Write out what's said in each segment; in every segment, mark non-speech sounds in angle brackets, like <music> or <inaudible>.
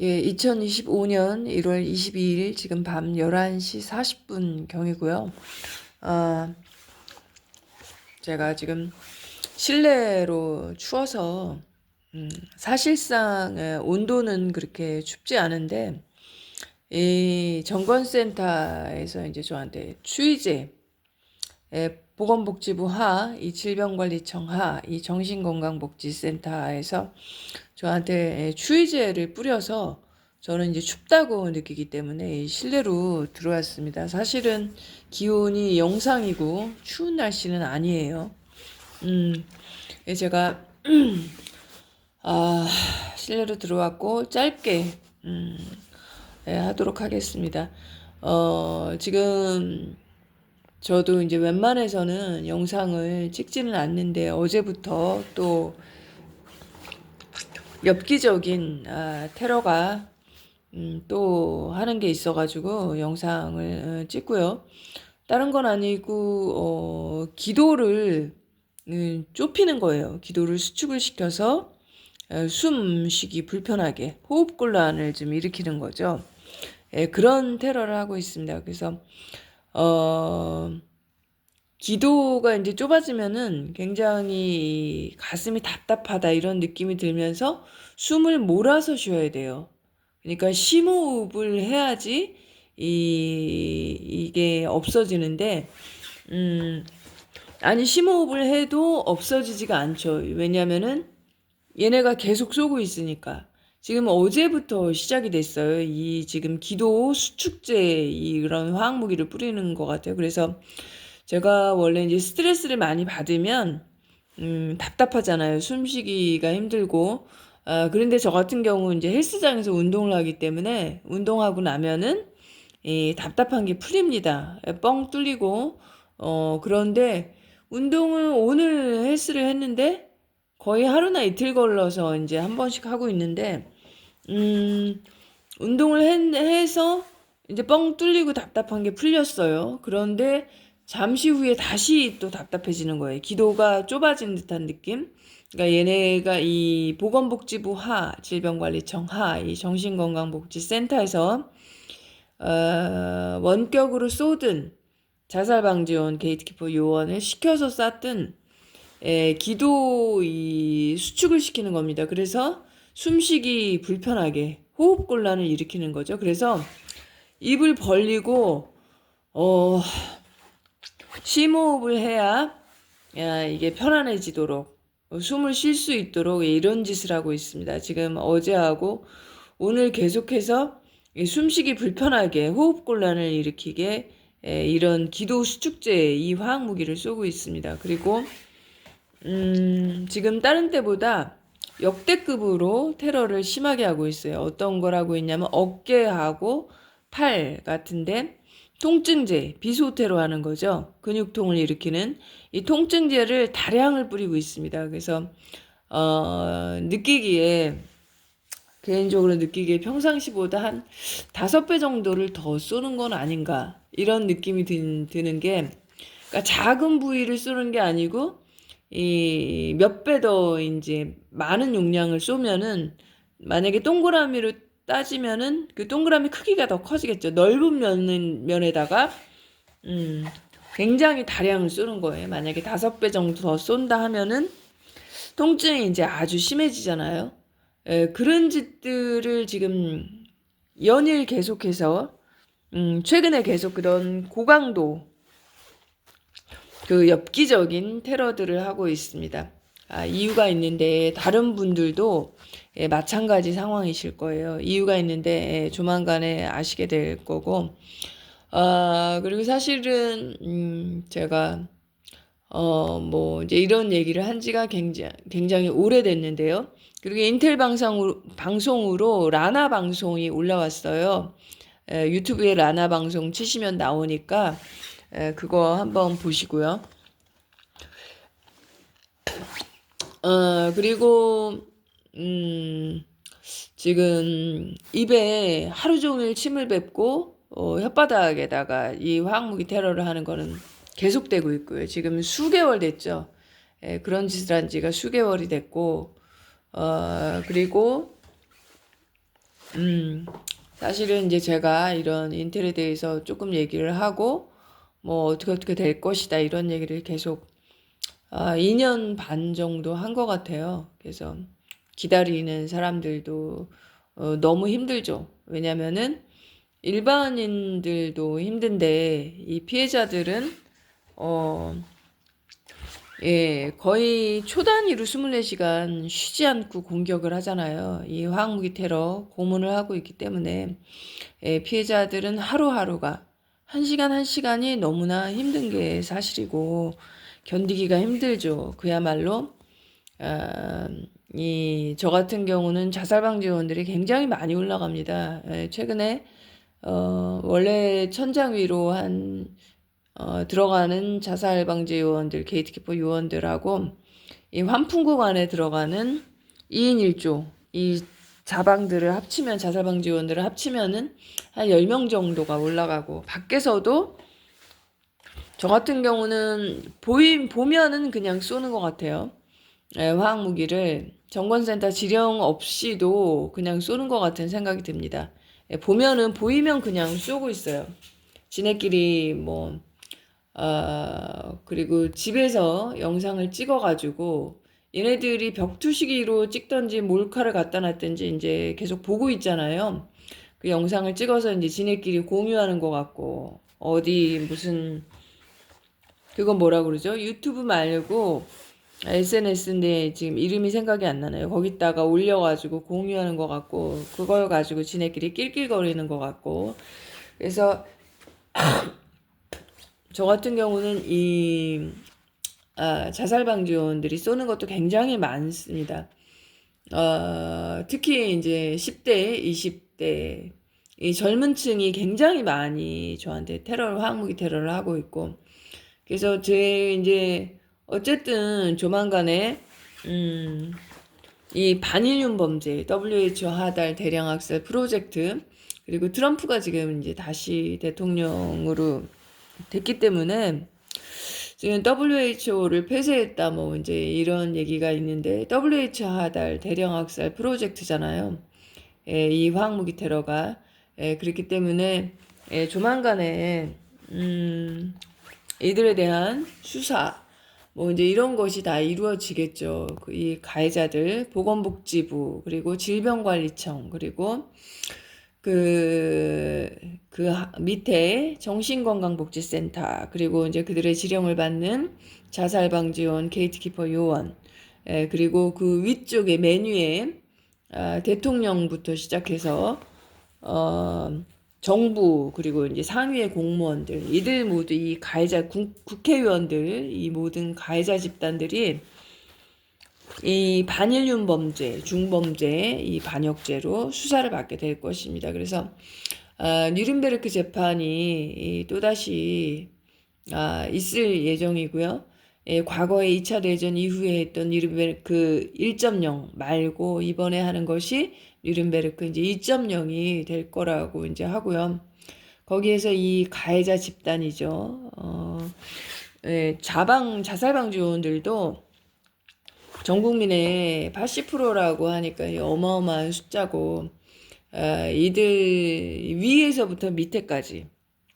예, 2025년 1월 22일 지금 밤 11시 40분 경이고요. 아, 제가 지금 실내로 추워서 음, 사실상 예, 온도는 그렇게 춥지 않은데 이 정권센터에서 이제 저한테 추위제 예, 보건복지부 하, 이 질병관리청 하, 이 정신건강복지센터에서 저한테 예, 추위제를 뿌려서 저는 이제 춥다고 느끼기 때문에 이 실내로 들어왔습니다. 사실은 기온이 영상이고 추운 날씨는 아니에요. 음, 예, 제가 <clears throat> 아, 실내로 들어왔고 짧게 음, 예, 하도록 하겠습니다. 어, 지금 저도 이제 웬만해서는 영상을 찍지는 않는데 어제부터 또 엽기적인 아, 테러가 음, 또 하는 게 있어가지고 영상을 어, 찍고요. 다른 건 아니고 어, 기도를 음, 좁히는 거예요. 기도를 수축을 시켜서 어, 숨쉬기 불편하게 호흡곤란을 좀 일으키는 거죠. 예, 그런 테러를 하고 있습니다. 그래서 어, 기도가 이제 좁아지면은 굉장히 가슴이 답답하다 이런 느낌이 들면서 숨을 몰아서 쉬어야 돼요. 그러니까 심호흡을 해야지 이 이게 없어지는데 음 아니 심호흡을 해도 없어지지가 않죠. 왜냐면은 얘네가 계속 쏘고 있으니까. 지금 어제부터 시작이 됐어요. 이 지금 기도 수축제 이런 화학 무기를 뿌리는 것 같아요. 그래서 제가 원래 이제 스트레스를 많이 받으면 음, 답답하잖아요. 숨쉬기가 힘들고. 아, 그런데 저 같은 경우 이제 헬스장에서 운동을 하기 때문에 운동하고 나면은 이 답답한 게 풀립니다. 뻥 뚫리고 어 그런데 운동을 오늘 헬스를 했는데 거의 하루나 이틀 걸러서 이제 한 번씩 하고 있는데 음, 운동을 했, 해서 이제 뻥 뚫리고 답답한 게 풀렸어요. 그런데 잠시 후에 다시 또 답답해지는 거예요. 기도가 좁아진 듯한 느낌. 그러니까 얘네가 이 보건복지부 하, 질병관리청 하, 이 정신건강복지센터에서 어, 원격으로 쏘든 자살방지원 게이트키퍼 요원을 시켜서 쐈든 에, 기도 이 수축을 시키는 겁니다. 그래서 숨쉬기 불편하게 호흡곤란을 일으키는 거죠. 그래서 입을 벌리고 어 심호흡을 해야 야, 이게 편안해지도록 숨을 쉴 수 있도록 이런 짓을 하고 있습니다. 지금 어제하고 오늘 계속해서 숨쉬기 불편하게 호흡곤란을 일으키게 이런 기도 수축제 이 화학 무기를 쏘고 있습니다. 그리고 음, 지금 다른 때보다 역대급으로 테러를 심하게 하고 있어요. 어떤 거라고 했냐면 어깨하고 팔 같은데 통증제, 비소테로 하는 거죠. 근육통을 일으키는 이 통증제를 다량을 뿌리고 있습니다. 그래서 어, 느끼기에 개인적으로 느끼기에 평상시보다 한 다섯 배 정도를 더 쏘는 건 아닌가 이런 느낌이 드, 드는 게 그러니까 작은 부위를 쏘는 게 아니고 이 몇 배 더 이제 많은 용량을 쏘면은 만약에 동그라미로 따지면은 그 동그라미 크기가 더 커지겠죠. 넓은 면, 면에다가 음, 굉장히 다량을 쏘는 거예요. 만약에 다섯 배 정도 더 쏜다 하면은 통증이 이제 아주 심해지잖아요. 에, 그런 짓들을 지금 연일 계속해서 음, 최근에 계속 그런 고강도 그 엽기적인 테러들을 하고 있습니다. 아, 이유가 있는데 다른 분들도 예, 마찬가지 상황이실 거예요. 이유가 있는데 예, 조만간에 아시게 될 거고 아, 그리고 사실은 음, 제가 어, 뭐 이제 이런 얘기를 한 지가 굉장히, 굉장히 오래됐는데요. 그리고 인텔 방송으로, 방송으로 라나 방송이 올라왔어요. 에, 유튜브에 라나 방송 치시면 나오니까 에, 그거 한번 보시고요. 어, 그리고, 음, 지금 입에 하루 종일 침을 뱉고, 어, 혓바닥에다가 이 화학무기 테러를 하는 거는 계속되고 있고요. 지금 수개월 됐죠. 예, 그런 짓을 한 지가 수개월이 됐고, 어, 그리고, 음, 사실은 이제 제가 이런 인텔에 대해서 조금 얘기를 하고, 뭐, 어떻게 어떻게 될 것이다, 이런 얘기를 계속, 아, 2년 반 정도 한 것 같아요. 그래서 기다리는 사람들도 어, 너무 힘들죠. 왜냐면은 일반인들도 힘든데, 이 피해자들은, 어, 예, 거의 초 단위로 24시간 쉬지 않고 공격을 하잖아요. 이 화학무기 테러 고문을 하고 있기 때문에 예, 피해자들은 하루하루가 한 시간 한 시간이 너무나 힘든 게 사실이고 견디기가 힘들죠. 그야말로 아, 이저 같은 경우는 자살 방지원들이 굉장히 많이 올라갑니다. 예, 최근에 어, 원래 천장 위로 한 어, 들어가는 자살 방지 요원들, 게이트키퍼 요원들하고 이 환풍구 안에 들어가는 2인 1조 이 자방들을 합치면 자살 방지 요원들을 합치면은 한 10명 정도가 올라가고 밖에서도 저 같은 경우는 보임 보면은 그냥 쏘는 것 같아요. 예, 화학 무기를 정권센터 지령 없이도 그냥 쏘는 것 같은 생각이 듭니다. 예, 보면은 보이면 그냥 쏘고 있어요. 지네끼리 뭐 아, 그리고 집에서 영상을 찍어가지고 얘네들이 벽투시기로 찍던지 몰카를 갖다 놨던지 이제 계속 보고 있잖아요. 그 영상을 찍어서 이제 지네끼리 공유하는 것 같고 어디 무슨 그건 뭐라 그러죠? 유튜브 말고 SNS인데 지금 이름이 생각이 안 나네요. 거기다가 올려가지고 공유하는 것 같고 그걸 가지고 지네끼리 낄낄거리는 것 같고 그래서 <clears throat> 저 같은 경우는 이 아, 자살 방지원들이 쏘는 것도 굉장히 많습니다. 어, 특히 이제 10대, 20대 이 젊은 층이 굉장히 많이 저한테 테러를 화학무기 테러를 하고 있고 그래서 제 이제 어쨌든 조만간에 음, 이 반인륜 범죄 WHO 하달 대량 학살 프로젝트 그리고 트럼프가 지금 이제 다시 대통령으로 됐기 때문에 지금 WHO를 폐쇄했다 뭐 이제 이런 얘기가 있는데 WHO 하달 대량 학살 프로젝트잖아요. 예, 이 화학무기 테러가 예, 그렇기 때문에 예, 조만간에 음, 이들에 대한 수사 뭐 이제 이런 것이 다 이루어지겠죠. 그이 가해자들 보건복지부 그리고 질병관리청 그리고 그, 그 밑에 정신건강복지센터, 그리고 이제 그들의 지령을 받는 자살방지원, 게이트키퍼 요원, 예, 그리고 그 위쪽에 메뉴에 아, 대통령부터 시작해서, 어, 정부, 그리고 이제 상위의 공무원들, 이들 모두 이 가해자, 국, 국회의원들, 이 모든 가해자 집단들이 이 반일륜 범죄, 중범죄, 이 반역죄로 수사를 받게 될 것입니다. 그래서 아, 뉴른베르크 재판이 또다시 아, 있을 예정이고요. 예, 과거에 2차 대전 이후에 했던 뉴른베르크 1.0 말고 이번에 하는 것이 뉴른베르크 이제 2.0이 될 거라고 이제 하고요. 거기에서 이 가해자 집단이죠. 어, 예, 자방 자살 방지 요원들도 전 국민의 80%라고 하니까 어마어마한 숫자고 어, 이들 위에서부터 밑에까지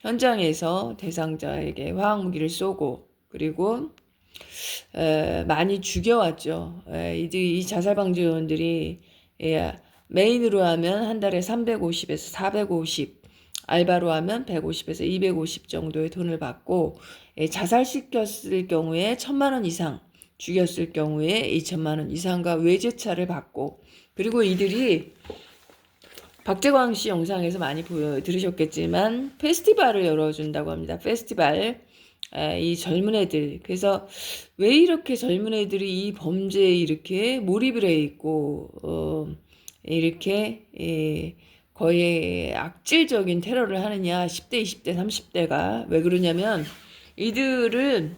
현장에서 대상자에게 화학무기를 쏘고 그리고 어, 많이 죽여왔죠. 어, 이들 이 자살 방지원들이 예, 메인으로 하면 한 달에 350에서 450 알바로 하면 150에서 250 정도의 돈을 받고 예, 자살시켰을 경우에 천만 원 이상 죽였을 경우에 2천만 원 이상과 외제차를 받고 그리고 이들이 박재광 씨 영상에서 많이 보여 들으셨겠지만 페스티벌을 열어준다고 합니다. 페스티벌. 이 젊은 애들. 그래서 왜 이렇게 젊은 애들이 이 범죄에 이렇게 몰입을 해 있고 어, 이렇게 예, 거의 악질적인 테러를 하느냐 10대 20대 30대가. 왜 그러냐면 이들은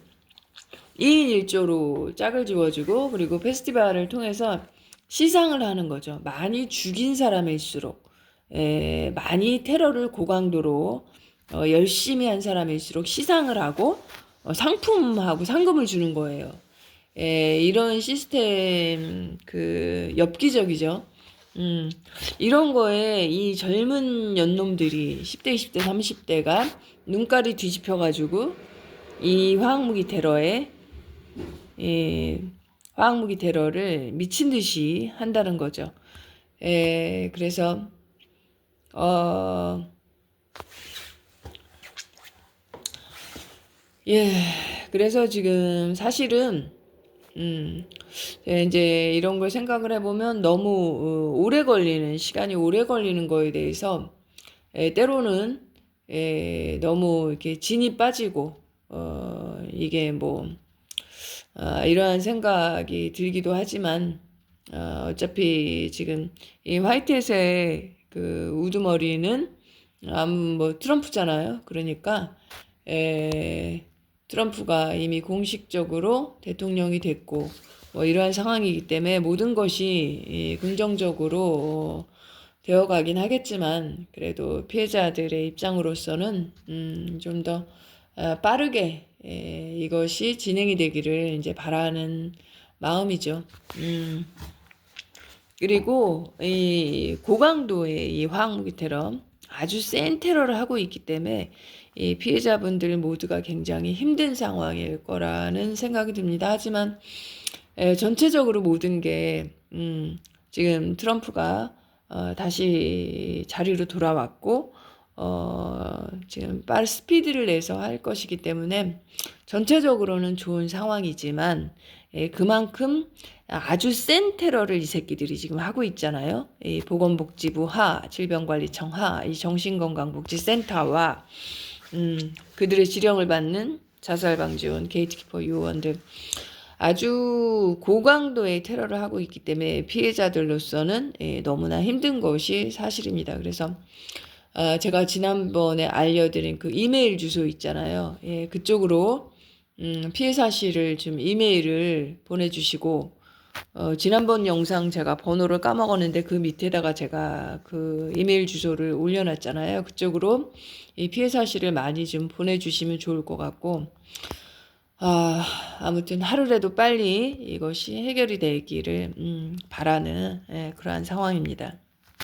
2인 1조로 짝을 지워주고 그리고 페스티벌을 통해서 시상을 하는 거죠. 많이 죽인 사람일수록 에, 많이 테러를 고강도로 어, 열심히 한 사람일수록 시상을 하고 어, 상품하고 상금을 주는 거예요. 에, 이런 시스템 그 엽기적이죠. 음, 이런 거에 이 젊은 연놈들이 10대, 20대, 30대가 눈깔이 뒤집혀가지고 이 화학무기 테러에 이 화학무기 테러를 미친 듯이 한다는 거죠. 에, 그래서 어, 예, 그래서 지금 사실은 음, 예, 이제 이런 걸 생각을 해보면 너무 어, 오래 걸리는 시간이 오래 걸리는 거에 대해서 에, 때로는 에, 너무 이렇게 진이 빠지고 어, 이게 뭐 아, 이러한 생각이 들기도 하지만 어, 어차피 지금 이 화이트햇의 그 우두머리는 아뭐 트럼프잖아요. 그러니까 에, 트럼프가 이미 공식적으로 대통령이 됐고 뭐 이러한 상황이기 때문에 모든 것이 이 긍정적으로 어, 되어가긴 하겠지만 그래도 피해자들의 입장으로서는 음, 좀더 어, 빠르게 에, 이것이 진행이 되기를 이제 바라는 마음이죠. 음. 그리고 이 고강도의 이 화학무기 테러 아주 센 테러를 하고 있기 때문에 이 피해자분들 모두가 굉장히 힘든 상황일 거라는 생각이 듭니다. 하지만 에, 전체적으로 모든 게 음, 지금 트럼프가 어, 다시 자리로 돌아왔고 어, 지금 빠른 스피드를 내서 할 것이기 때문에 전체적으로는 좋은 상황이지만 예, 그만큼 아주 센 테러를 이 새끼들이 지금 하고 있잖아요. 이 보건복지부 하, 질병관리청 하, 이 정신건강복지센터와 음, 그들의 지령을 받는 자살방지원, 게이트키퍼 요원들 아주 고강도의 테러를 하고 있기 때문에 피해자들로서는 예, 너무나 힘든 것이 사실입니다. 그래서 어, 제가 지난번에 알려드린 그 이메일 주소 있잖아요. 예, 그쪽으로 음, 피해 사실을 좀 이메일을 보내주시고 어, 지난번 영상 제가 번호를 까먹었는데 그 밑에다가 제가 그 이메일 주소를 올려놨잖아요. 그쪽으로 이 피해 사실을 많이 좀 보내주시면 좋을 것 같고 아, 아무튼 하루라도 빨리 이것이 해결이 되기를 음, 바라는 예, 그러한 상황입니다.